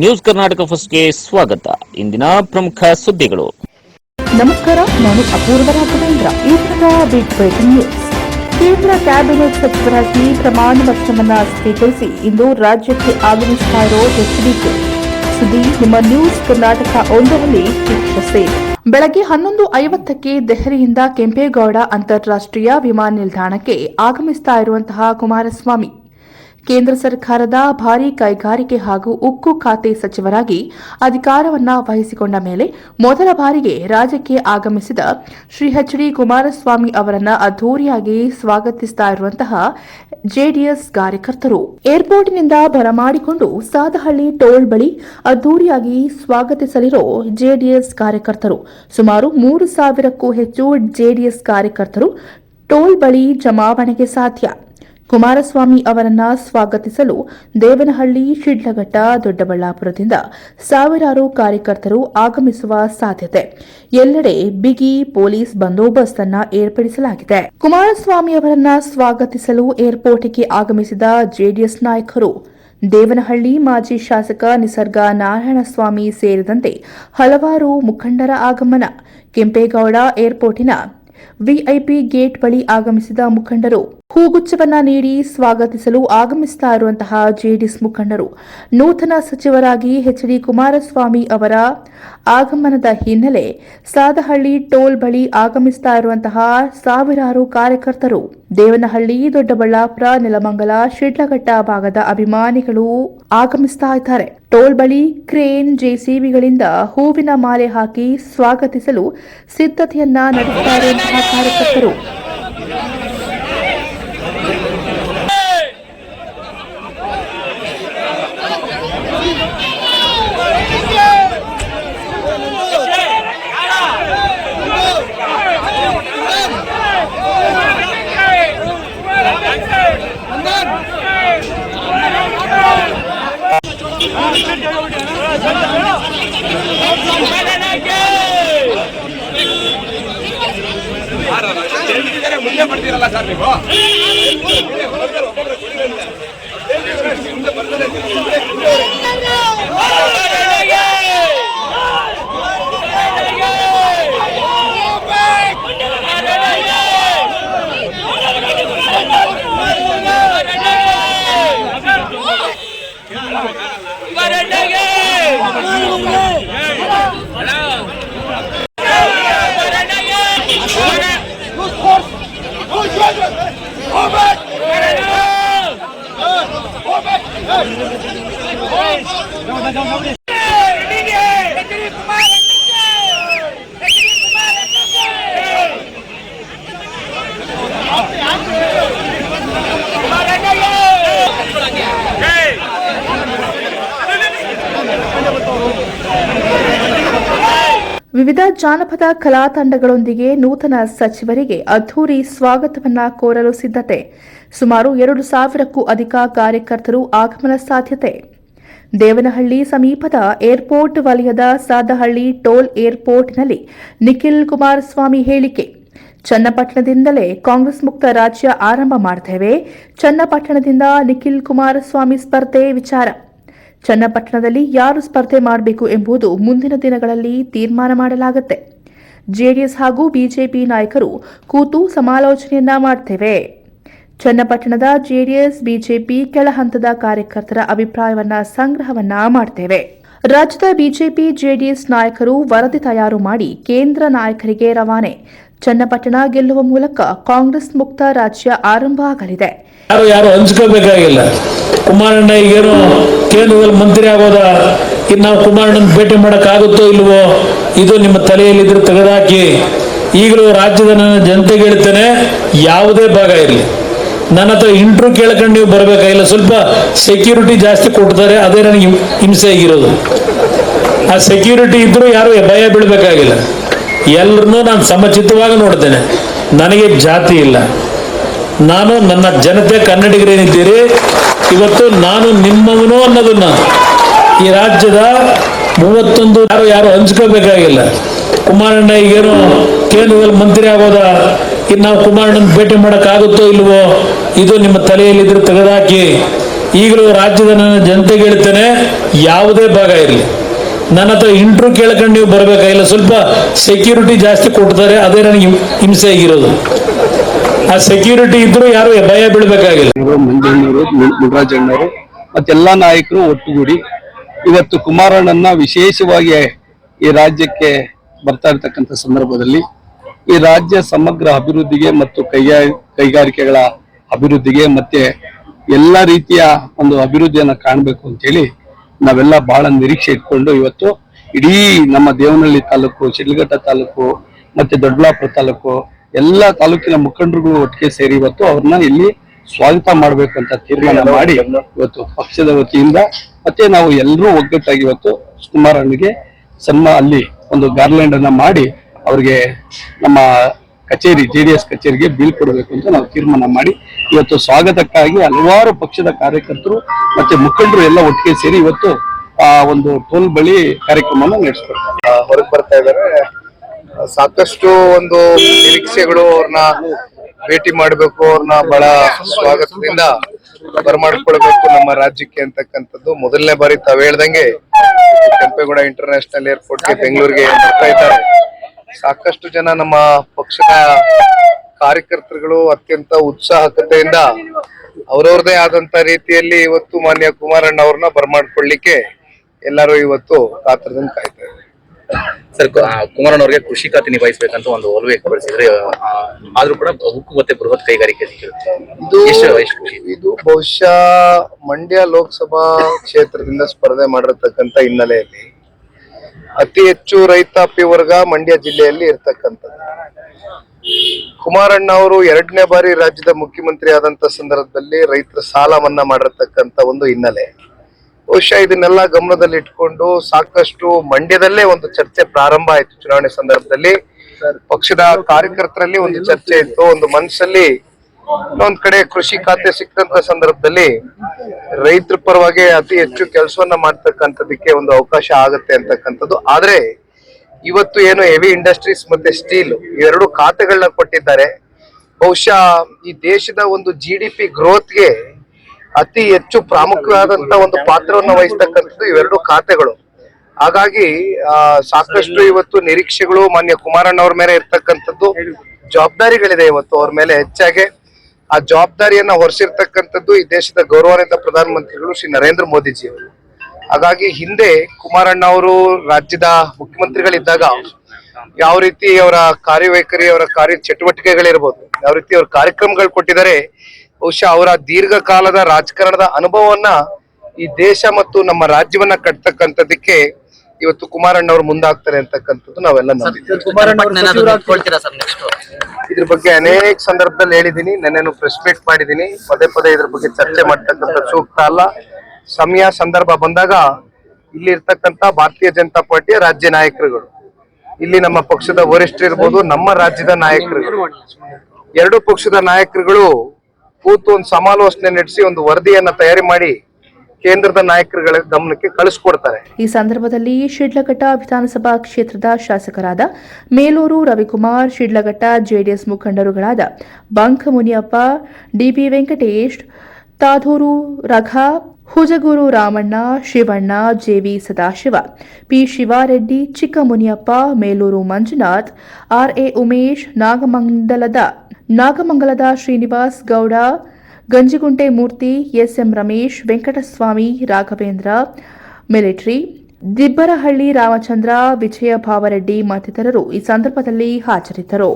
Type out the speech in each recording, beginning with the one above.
News Karnataka ಫಸ್ಟ್ಗೆ ಸ್ವಾಗತ. ಇಂದಿನ ಪ್ರಮುಖ ಸುದ್ದಿಗಳು. ನಮಸ್ಕಾರ, ನಾನು ಅಪೂರ್ವ ರಾಘವೇಂದ್ರ. ಕೇಂದ್ರ ಕ್ಯಾಬಿನೆಟ್ ಸಚಿವರಾಗಿ ಪ್ರಮಾಣ ವಚನವನ್ನ ಸ್ವೀಕರಿಸಿ ಇಂದು ರಾಜ್ಯಕ್ಕೆ ಆಗಮಿಸ್ತಾ ಇರೋ ಎಚ್ಡಿಕೆ ಸುದ್ದಿ ನಿಮ್ಮ ನ್ಯೂಸ್ ಕರ್ನಾಟಕ ಒಂದರಲ್ಲಿ ವೀಕ್ಷಿಸಿ ಬೆಳಗ್ಗೆ ಹನ್ನೊಂದು ಐವತ್ತಕ್ಕೆ ದೆಹಲಿಯಿಂದ ಕೆಂಪೇಗೌಡ ಅಂತಾರಾಷ್ಟ್ರೀಯ ವಿಮಾನ ನಿಲ್ದಾಣಕ್ಕೆ ಆಗಮಿಸ್ತಾ ಇರುವಂತಹ ಕುಮಾರಸ್ವಾಮಿ. ಕೇಂದ್ರ ಸರ್ಕಾರದ ಭಾರೀ ಕೈಗಾರಿಕೆ ಹಾಗೂ ಉಕ್ಕು ಖಾತೆ ಸಚಿವರಾಗಿ ಅಧಿಕಾರವನ್ನ ವಹಿಸಿಕೊಂಡ ಮೇಲೆ ಮೊದಲ ಬಾರಿಗೆ ರಾಜ್ಯಕ್ಕೆ ಆಗಮಿಸಿದ ಶ್ರೀ ಎಚ್ ಡಿ ಕುಮಾರಸ್ವಾಮಿ ಅವರನ್ನ ಅದ್ದೂರಿಯಾಗಿ ಸ್ವಾಗತಿಸ್ತಾ ಇರುವಂತಹ ಜೆಡಿಎಸ್ ಕಾರ್ಯಕರ್ತರು. ಏರ್ಪೋರ್ಟ್ನಿಂದ ಬರಮಾಡಿಕೊಂಡು ಸಾದಹಳ್ಳಿ ಟೋಲ್ ಬಳಿ ಅದ್ದೂರಿಯಾಗಿ ಸ್ವಾಗತಿಸಲಿರೋ ಜೆಡಿಎಸ್ ಕಾರ್ಯಕರ್ತರು. ಸುಮಾರು ಮೂರು ಸಾವಿರಕ್ಕೂ ಹೆಚ್ಚು ಜೆಡಿಎಸ್ ಕಾರ್ಯಕರ್ತರು ಟೋಲ್ ಬಳಿ ಜಮಾವಣೆಗೆ ಸಾಧ್ಯ. ಕುಮಾರಸ್ವಾಮಿ ಅವರನ್ನ ಸ್ವಾಗತಿಸಲು ದೇವನಹಳ್ಳಿ, ಶಿಡ್ಲಘಟ್ಟ, ದೊಡ್ಡಬಳ್ಳಾಪುರದಿಂದ ಸಾವಿರಾರು ಕಾರ್ಯಕರ್ತರು ಆಗಮಿಸುವ ಸಾಧ್ಯತೆ. ಎಲ್ಲೆಡೆ ಬಿಗಿ ಪೊಲೀಸ್ ಬಂದೋಬಸ್ತ್ ಅನ್ನ ಏರ್ಪಡಿಸಲಾಗಿದೆ. ಕುಮಾರಸ್ವಾಮಿ ಅವರನ್ನ ಸ್ವಾಗತಿಸಲು ಏರ್ಪೋರ್ಟ್ಗೆ ಆಗಮಿಸಿದ ಜೆಡಿಎಸ್ ನಾಯಕರು ದೇವನಹಳ್ಳಿ ಮಾಜಿ ಶಾಸಕ ನಿಸರ್ಗ ನಾರಾಯಣಸ್ವಾಮಿ ಸೇರಿದಂತೆ ಹಲವಾರು ಮುಖಂಡರ ಆಗಮನ. ಕೆಂಪೇಗೌಡ ಏರ್ಪೋರ್ಟಿನ ವಿಐಪಿ ಗೇಟ್ ಬಳಿ ಆಗಮಿಸಿದ ಮುಖಂಡರು ಹೂಗುಚ್ಛವನ್ನ ನೀಡಿ ಸ್ವಾಗತಿಸಲು ಆಗಮಿಸ್ತಾ ಇರುವಂತಹ ಜೆಡಿಎಸ್ ಮುಖಂಡರು. ನೂತನ ಸಚಿವರಾಗಿ ಎಚ್ ಡಿ ಕುಮಾರಸ್ವಾಮಿ ಅವರ ಆಗಮನದ ಹಿನ್ನೆಲೆ ಸಾದಹಳ್ಳಿ ಟೋಲ್ ಬಳಿ ಆಗಮಿಸ್ತಾ ಇರುವಂತಹ ಸಾವಿರಾರು ಕಾರ್ಯಕರ್ತರು ದೇವನಹಳ್ಳಿ, ದೊಡ್ಡಬಳ್ಳಾಪುರ, ನೆಲಮಂಗಲ, ಶಿಡ್ಲಘಟ್ಟ ಭಾಗದ ಅಭಿಮಾನಿಗಳು ಆಗಮಿಸ್ತಾ ಇದ್ದಾರೆ. ಟೋಲ್ ಬಳಿ ಕ್ರೇನ್ ಜೆಸಿಬಿಗಳಿಂದ ಹೂವಿನ ಮಾಲೆ ಹಾಕಿ ಸ್ವಾಗತಿಸಲು ಸಿದ್ಧತೆಯನ್ನ ನಡೆಸುತ್ತಾರೆ ಕಾರ್ಯಕರ್ತರು ಮುಂದೆ ಬರ್ತೀರಲ್ಲ ಸರ್ ನೀವು? Ei! Ei! ವಿವಿಧ ಜಾನಪದ ಕಲಾ ತಂಡಗಳೊಂದಿಗೆ ನೂತನ ಸಚಿವರಿಗೆ ಅದ್ದೂರಿ ಸ್ವಾಗತವನ್ನ ಕೋರಲು ಸಿದ್ಧತೆ. ಸುಮಾರು ಎರಡು ಸಾವಿರಕ್ಕೂ ಅಧಿಕ ಕಾರ್ಯಕರ್ತರು ಆಗಮನ ಸಾಧ್ಯತೆ. ದೇವನಹಳ್ಳಿ ಸಮೀಪದ ಏರ್ಪೋರ್ಟ್ ವಲಯದ ಸಾದಹಳ್ಳಿ ಟೋಲ್ ಏರ್ಪೋರ್ಟ್ನಲ್ಲಿ ನಿಖಿಲ್ ಕುಮಾರಸ್ವಾಮಿ ಹೇಳಿಕೆ. ಚನ್ನಪಟ್ಟಣದಿಂದಲೇ ಕಾಂಗ್ರೆಸ್ ಮುಕ್ತ ರಾಜ್ಯ ಆರಂಭ ಮಾಡ್ತೇವೆ. ಚನ್ನಪಟ್ಟಣದಿಂದ ನಿಖಿಲ್ ಕುಮಾರಸ್ವಾಮಿ ಸ್ಪರ್ಧೆ ವಿಚಾರ. ಚನ್ನಪಟ್ಟಣದಲ್ಲಿ ಯಾರು ಸ್ಪರ್ಧೆ ಮಾಡಬೇಕು ಎಂಬುದು ಮುಂದಿನ ದಿನಗಳಲ್ಲಿ ತೀರ್ಮಾನ ಮಾಡಲಾಗುತ್ತೆ. ಜೆಡಿಎಸ್ ಹಾಗೂ ಬಿಜೆಪಿ ನಾಯಕರು ಕೂತು ಸಮಾಲೋಚನೆಯನ್ನ ಮಾಡ್ತೇವೆ. ಚನ್ನಪಟ್ಟಣದ ಜೆಡಿಎಸ್, ಬಿಜೆಪಿ ಕೆಳ ಹಂತದ ಕಾರ್ಯಕರ್ತರ ಅಭಿಪ್ರಾಯವನ್ನ ಸಂಗ್ರಹವನ್ನ ಮಾಡ್ತೇವೆ. ರಾಜ್ಯದ ಬಿಜೆಪಿ, ಜೆಡಿಎಸ್ ನಾಯಕರು ವರದಿ ತಯಾರು ಮಾಡಿ ಕೇಂದ್ರ ನಾಯಕರಿಗೆ ರವಾನೆ. ಚನ್ನಪಟ್ಟಣ ಗೆಲ್ಲುವ ಮೂಲಕ ಕಾಂಗ್ರೆಸ್ ಮುಕ್ತ ರಾಜ್ಯ ಆರಂಭ ಆಗಲಿದೆ. ಯಾರು ಯಾರು ಹಂಚ್ಕೋಬೇಕಾಗಿಲ್ಲ ಕುಮಾರಣ್ಣ ಈಗೇನು ಕೇಂದ್ರದಲ್ಲಿ ಮಂತ್ರಿ ಆಗೋದ? ಇನ್ನು ನಾವು ಕುಮಾರಣ್ಣನ ಭೇಟಿ ಆಗುತ್ತೋ ಇಲ್ವೋ? ಇದು ನಿಮ್ಮ ತಲೆಯಲ್ಲಿದ್ರೆ ತೆಗೆದಾಕಿ. ಈಗಲೂ ರಾಜ್ಯದ ನನ್ನ ಜನತೆಗೆ ಹೇಳ್ತೇನೆ, ಯಾವುದೇ ಭಾಗ ಇರಲಿ. ನನ್ನ ಹತ್ರ ಇಂಟ್ರೂ ಕೇಳ್ಕೊಂಡು ನೀವು ಬರಬೇಕಾಗಿಲ್ಲ. ಸ್ವಲ್ಪ ಸೆಕ್ಯೂರಿಟಿ ಜಾಸ್ತಿ ಕೊಡ್ತಾರೆ ಅದೇ ನನಗೆ ಹಿಂಸೆ ಆಗಿರೋದು. ಆ ಸೆಕ್ಯೂರಿಟಿ ಇದ್ರೂ ಯಾರು ಭಯ ಬೀಳಬೇಕಾಗಿಲ್ಲ. ಎಲ್ಲರನ್ನೂ ನಾನು ಸಮಚಿತ್ತವಾಗಿ ನೋಡ್ತೇನೆ. ನನಗೆ ಜಾತಿ ಇಲ್ಲ. ನಾನು ನನ್ನ ಜನತೆ ಕನ್ನಡಿಗರೇನಿದ್ದೀರಿ? ಇವತ್ತು ನಾನು ನಿಮ್ಮವನು ಅನ್ನೋದನ್ನ ಈ ರಾಜ್ಯದ ಮೂವತ್ತೊಂದು ಯಾರು ಯಾರು ಹಂಚ್ಕೋಬೇಕಾಗಿಲ್ಲ ಕುಮಾರಣ್ಣ ಈಗೇನು ಕೇಂದ್ರದಲ್ಲಿ ಮಂತ್ರಿ ಆಗೋದ, ಇನ್ನು ನಾವು ಕುಮಾರಣ್ಣನ ಭೇಟಿ ಮಾಡೋಕ್ಕಾಗುತ್ತೋ ಇಲ್ವೋ, ಇದು ನಿಮ್ಮ ತಲೆಯಲ್ಲಿದ್ರೆ ತೆಗೆದಾಕಿ. ಈಗಲೂ ರಾಜ್ಯದ ನನ್ನ ಜನತೆಗೆ ಹೇಳ್ತೇನೆ, ಯಾವುದೇ ಭಾಗ ಇರಲಿ. ನನ್ನ ಹತ್ರ ಇಂಟ್ರೂ ಕೇಳ್ಕೊಂಡು ನೀವು ಬರಬೇಕಾಗಿಲ್ಲ ಸ್ವಲ್ಪ ಸೆಕ್ಯೂರಿಟಿ ಜಾಸ್ತಿ ಕೊಡ್ತಾರೆ ಅದೇ ನನಗೆ ಹಿಂಸೆ ಆಗಿರೋದು. ಆ ಸೆಕ್ಯೂರಿಟಿ ಇದ್ರೂ ಯಾರು ಭಯ ಬೀಳ್ಬೇಕಾಗಿಲ್ಲ. ಮುನರಾಜಣ್ಣವರು ಮತ್ತೆಲ್ಲಾ ನಾಯಕರು ಒಟ್ಟುಗೂಡಿ ಇವತ್ತು ಕುಮಾರಣ್ಣನ ವಿಶೇಷವಾಗಿ ಈ ರಾಜ್ಯಕ್ಕೆ ಬರ್ತಾ ಇರ್ತಕ್ಕಂಥ ಸಂದರ್ಭದಲ್ಲಿ ಈ ರಾಜ್ಯ ಸಮಗ್ರ ಅಭಿವೃದ್ಧಿಗೆ ಮತ್ತು ಕೈಗಾ ಕೈಗಾರಿಕೆಗಳ ಅಭಿವೃದ್ಧಿಗೆ ಮತ್ತೆ ಎಲ್ಲ ರೀತಿಯ ಒಂದು ಅಭಿವೃದ್ಧಿಯನ್ನು ಕಾಣಬೇಕು ಅಂತೇಳಿ ನಾವೆಲ್ಲ ಬಹಳ ನಿರೀಕ್ಷೆ ಇಟ್ಕೊಂಡು ಇವತ್ತು ಇಡೀ ನಮ್ಮ ದೇವನಹಳ್ಳಿ ತಾಲೂಕು, ಶಿಡ್ಲಘಟ್ಟ ತಾಲೂಕು ಮತ್ತೆ ದೊಡ್ಡಬಳ್ಳಾಪುರ ತಾಲೂಕು ಎಲ್ಲ ತಾಲೂಕಿನ ಮುಖಂಡರುಗಳು ಒಟ್ಟಿಗೆ ಸೇರಿ ಇವತ್ತು ಅವ್ರನ್ನ ಇಲ್ಲಿ ಸ್ವಾಗತ ಮಾಡಬೇಕು ಅಂತ ತೀರ್ಮಾನ ಮಾಡಿ ಇವತ್ತು ಪಕ್ಷದ ವತಿಯಿಂದ ಮತ್ತೆ ನಾವು ಎಲ್ಲರೂ ಒಗ್ಗಟ್ಟಾಗಿ ಇವತ್ತು ಸುಮಾರಿಗೆ ಸನ್ಮಾ ಅಲ್ಲಿ ಒಂದು ಗಾರ್ಲ್ಯಾಂಡ್ ಅನ್ನ ಮಾಡಿ ಅವ್ರಿಗೆ ನಮ್ಮ ಕಚೇರಿ ಜೆ ಡಿ ಎಸ್ ಕಚೇರಿಗೆ ಬೀಳ್ಕೊಡ್ಬೇಕು ಅಂತ ನಾವು ತೀರ್ಮಾನ ಮಾಡಿ. ಇವತ್ತು ಸ್ವಾಗತಕ್ಕಾಗಿ ಹಲವಾರು ಪಕ್ಷದ ಕಾರ್ಯಕರ್ತರು ಮತ್ತೆ ಮುಖಂಡರು ಎಲ್ಲ ಒಟ್ಟಿಗೆ ಸೇರಿ ಇವತ್ತು, ಆ, ಒಂದು ಟೋಲ್ ಬಳಿ ಕಾರ್ಯಕ್ರಮವನ್ನು ನಡೆಸ್ಕೊಡ್ತಾರೆ. ಹೊರಗೆ ಬರ್ತಾ ಇದ್ದಾರೆ ಸಾಕಷ್ಟು ಒಂದು ನಿರೀಕ್ಷೆಗಳು ಅವ್ರನ್ನ ಭೇಟಿ ಮಾಡಬೇಕು, ಅವ್ರನ್ನ ಬಹಳ ಸ್ವಾಗತದಿಂದ ಬರಮಾಡ್ಕೊಳ್ಬೇಕು ನಮ್ಮ ರಾಜ್ಯಕ್ಕೆ ಅಂತಕ್ಕಂಥದ್ದು. ಮೊದಲನೇ ಬಾರಿ ತಾವ್ ಹೇಳ್ದಂಗೆ ಕೆಂಪೇಗೌಡ ಇಂಟರ್ನ್ಯಾಷನಲ್ ಏರ್ಪೋರ್ಟ್ಗೆ ಬೆಂಗಳೂರಿಗೆ ಬರ್ತಾ ಇದ್ದಾರೆ. ಸಾಕಷ್ಟು ಜನ ನಮ್ಮ ಪಕ್ಷದ ಕಾರ್ಯಕರ್ತರುಗಳು ಅತ್ಯಂತ ಉತ್ಸಾಹಕತೆಯಿಂದ ಅವರವ್ರದೇ ಆದಂತ ರೀತಿಯಲ್ಲಿ ಇವತ್ತು ಮಾನ್ಯ ಕುಮಾರಣ್ಣ ಅವ್ರನ್ನ ಬರಮಾಡ್ಕೊಳ್ಳಿಕ್ಕೆ ಎಲ್ಲರೂ ಇವತ್ತು ಕಾತರದಿಂದ ಕಾಯ್ತಾ ಇದ್ದಾರೆ. ಸರ್ ಕುಮಾರಣ್ಣ ಅವರಿಗೆ ಕೃಷಿ ಖಾತೆ ನಿಭಾಯಿಸಬೇಕಂತ ಒಂದು ಒಲವು ವ್ಯಕ್ತಪಡಿಸಿದ್ರೆ ಆದ್ರೂ ಕೂಡ ಬಹುಕು ಮತ್ತೆ ಬೃಹತ್ ಕೈಗಾರಿಕೆ ಇದು ಬಹುಶಃ ಮಂಡ್ಯ ಲೋಕಸಭಾ ಕ್ಷೇತ್ರದಿಂದ ಸ್ಪರ್ಧೆ ಮಾಡಿರತಕ್ಕಂತ ಹಿನ್ನೆಲೆಯಲ್ಲಿ ಅತಿ ಹೆಚ್ಚು ರೈತಾಪಿ ವರ್ಗ ಮಂಡ್ಯ ಜಿಲ್ಲೆಯಲ್ಲಿ ಇರ್ತಕ್ಕಂಥದ್ದು. ಕುಮಾರಣ್ಣ ಅವರು ಎರಡನೇ ಬಾರಿ ರಾಜ್ಯದ ಮುಖ್ಯಮಂತ್ರಿ ಆದಂತ ಸಂದರ್ಭದಲ್ಲಿ ರೈತರ ಸಾಲ ಮನ್ನಾ ಮಾಡಿರ್ತಕ್ಕಂಥ ಒಂದು ಹಿನ್ನೆಲೆ. ಬಹುಶಃ ಇದನ್ನೆಲ್ಲ ಗಮನದಲ್ಲಿ ಇಟ್ಕೊಂಡು ಸಾಕಷ್ಟು ಮಂಡ್ಯದಲ್ಲೇ ಒಂದು ಚರ್ಚೆ ಪ್ರಾರಂಭ ಆಯ್ತು ಚುನಾವಣೆ ಸಂದರ್ಭದಲ್ಲಿ. ಪಕ್ಷದ ಕಾರ್ಯಕರ್ತರಲ್ಲಿ ಒಂದು ಚರ್ಚೆ ಇತ್ತು, ಒಂದು ಮನಸ್ಸಲ್ಲಿ ಇನ್ನೊಂದ್ ಕಡೆ ಕೃಷಿ ಖಾತೆ ಸಿಕ್ಕಂತ ಸಂದರ್ಭದಲ್ಲಿ ರೈತರ ಪರವಾಗಿ ಅತಿ ಹೆಚ್ಚು ಕೆಲಸವನ್ನ ಮಾಡ್ತಕ್ಕಂಥದಕ್ಕೆ ಒಂದು ಅವಕಾಶ ಆಗತ್ತೆ ಅಂತಕ್ಕಂಥದ್ದು. ಆದ್ರೆ ಇವತ್ತು ಏನು ಹೆವಿ ಇಂಡಸ್ಟ್ರೀಸ್ ಮತ್ತೆ ಸ್ಟೀಲ್ ಇವೆರಡು ಖಾತೆಗಳನ್ನ ಕೊಟ್ಟಿದ್ದಾರೆ. ಬಹುಶಃ ಈ ದೇಶದ ಒಂದು ಜಿ ಡಿ ಪಿ ಗ್ರೋತ್ಗೆ ಅತಿ ಹೆಚ್ಚು ಪ್ರಾಮುಖ್ಯವಾದಂತ ಒಂದು ಪಾತ್ರವನ್ನ ವಹಿಸ್ತಕ್ಕಂಥದ್ದು ಇವೆರಡು ಖಾತೆಗಳು. ಹಾಗಾಗಿ ಸಾಕಷ್ಟು ಇವತ್ತು ನಿರೀಕ್ಷೆಗಳು ಮಾನ್ಯ ಕುಮಾರಣ್ಣ ಅವ್ರ ಮೇಲೆ ಇರ್ತಕ್ಕಂಥದ್ದು ಜವಾಬ್ದಾರಿಗಳಿದೆ ಇವತ್ತು ಅವ್ರ ಮೇಲೆ ಹೆಚ್ಚಾಗಿ. ಆ ಜವಾಬ್ದಾರಿಯನ್ನ ಹೊರಿಸಿರ್ತಕ್ಕಂಥದ್ದು ಈ ದೇಶದ ಗೌರವಾನ್ವಿತ ಪ್ರಧಾನಮಂತ್ರಿಗಳು ಶ್ರೀ ನರೇಂದ್ರ ಮೋದಿಜಿ ಅವರು ಹಾಗಾಗಿ ಹಿಂದೆ ಕುಮಾರಣ್ಣ ಅವರು ರಾಜ್ಯದ ಮುಖ್ಯಮಂತ್ರಿಗಳಿದ್ದಾಗ ಯಾವ ರೀತಿ ಅವರ ಕಾರ್ಯವೈಖರಿ ಅವರ ಕಾರ್ಯ ಚಟುವಟಿಕೆಗಳಿರ್ಬೋದು ಯಾವ ರೀತಿ ಅವ್ರ ಕಾರ್ಯಕ್ರಮಗಳು ಕೊಟ್ಟಿದ್ದಾರೆ ಬಹುಶಃ ಅವರ ದೀರ್ಘಕಾಲದ ರಾಜಕಾರಣದ ಅನುಭವವನ್ನ ಈ ದೇಶ ಮತ್ತು ನಮ್ಮ ರಾಜ್ಯವನ್ನ ಕಟ್ತಕ್ಕಂಥದಕ್ಕೆ ಇವತ್ತು ಕುಮಾರಣ್ಣ ಅವರು ಮುಂದಾಗ್ತಾರೆ ಅಂತಕ್ಕಂಥದ್ದು ನಾವೆಲ್ಲ ನಂಬಿದ್ದೀವಿ. ನೆಕ್ಸ್ಟ್ ಇದ್ರ ಬಗ್ಗೆ ಅನೇಕ ಸಂದರ್ಭದಲ್ಲಿ ಹೇಳಿದೀನಿ ನನ್ನನ್ನು ಪ್ರೆಸ್ ಮೀಟ್ ಮಾಡಿದೀನಿ ಪದೇ ಪದೇ ಇದ್ರ ಬಗ್ಗೆ ಚರ್ಚೆ ಮಾಡ್ತಕ್ಕಂಥ ಸೂಕ್ತ ಅಲ್ಲ. ಸಮಯ, ಸಂದರ್ಭ ಬಂದಾಗ ಇಲ್ಲಿ ಇರ್ತಕ್ಕಂಥ ಭಾರತೀಯ ಜನತಾ ಪಾರ್ಟಿಯ ರಾಜ್ಯ ನಾಯಕರುಗಳು, ಇಲ್ಲಿ ನಮ್ಮ ಪಕ್ಷದ ವರಿಷ್ಠರು ಇರ್ಬೋದು, ನಮ್ಮ ರಾಜ್ಯದ ನಾಯಕರುಗಳು. ಎರಡು ಪಕ್ಷದ ನಾಯಕರುಗಳು ಕೂತು ಒಂದು ಸಮಾಲೋಚನೆ ನಡೆಸಿ ಒಂದು ವರದಿಯನ್ನ ತಯಾರಿ ಮಾಡಿ ಕೇಂದ್ರದ ನಾಯಕರುಗಳ ಗಮನಕ್ಕೆ ಕಳಿಸ್ಕೊಡ್ತಾರೆ. ಈ ಸಂದರ್ಭದಲ್ಲಿ ಶಿಡ್ಲಘಟ್ಟ ವಿಧಾನಸಭಾ ಕ್ಷೇತ್ರದ ಶಾಸಕರಾದ Melur Ravikumar, Shidlaghatta JDS ಮುಖಂಡರುಗಳಾದ Banka Muniyappa DB Venkatesh Tadhur Ragha, Hujagur Ramanna, Shivanna, JV Sadashiva, P Shivareddy, Chikkamuniyappa, Melur Manjunath RA Umesh ನಾಗಮಂಗಲದ ನಾಗಮಂಗಲದ ಶ್ರೀನಿವಾಸ್ ಗೌಡ ಗಂಜಿಗುಂಟೆ ಮೂರ್ತಿ ಎಸ್ಎಂ ರಮೇಶ್, ವೆಂಕಟಸ್ವಾಮಿ, ರಾಘವೇಂದ್ರ, ಮಿಲಿಟರಿ, ದಿಬ್ಬರಹಳ್ಳಿ ರಾಮಚಂದ್ರ, ವಿಜಯ ಭಾವರೆಡ್ಡಿ ಮತ್ತಿತರರು ಈ ಸಂದರ್ಭದಲ್ಲಿ ಹಾಜರಿದ್ದರು.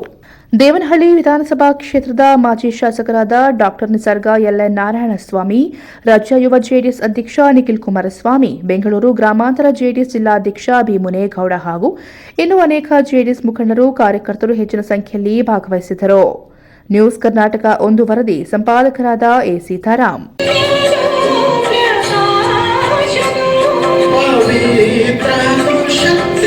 ದೇವನಹಳ್ಳಿ ವಿಧಾನಸಭಾ ಕ್ಷೇತ್ರದ ಮಾಜಿ ಶಾಸಕರಾದ ಡಾಕ್ಟರ್ ನಿಸರ್ಗ ಎಲ್ಎನ್ ನಾರಾಯಣಸ್ವಾಮಿ, ರಾಜ್ಯ ಯುವ ಜೆಡಿಎಸ್ ಅಧ್ಯಕ್ಷ ನಿಖಿಲ್ ಕುಮಾರಸ್ವಾಮಿ, ಬೆಂಗಳೂರು ಗ್ರಾಮಾಂತರ ಜೆಡಿಎಸ್ ಜಿಲ್ಲಾಧ್ಯಕ್ಷ ಬಿ. ಮುನೇಗೌಡ ಹಾಗೂ ಇನ್ನೂ ಅನೇಕ ಜೆಡಿಎಸ್ ಮುಖಂಡರು ಕಾರ್ಯಕರ್ತರು ಹೆಚ್ಚಿನ ಸಂಖ್ಯೆಯಲ್ಲಿ ಭಾಗವಹಿಸಿದ್ದರು. ನ್ಯೂಸ್ ಕರ್ನಾಟಕ ಒಂದು ವರದಿ ಸಂಪಾದಕರಾದ ಎ ಸೀತಾರಾಮ್. ಪವಿತ್ರ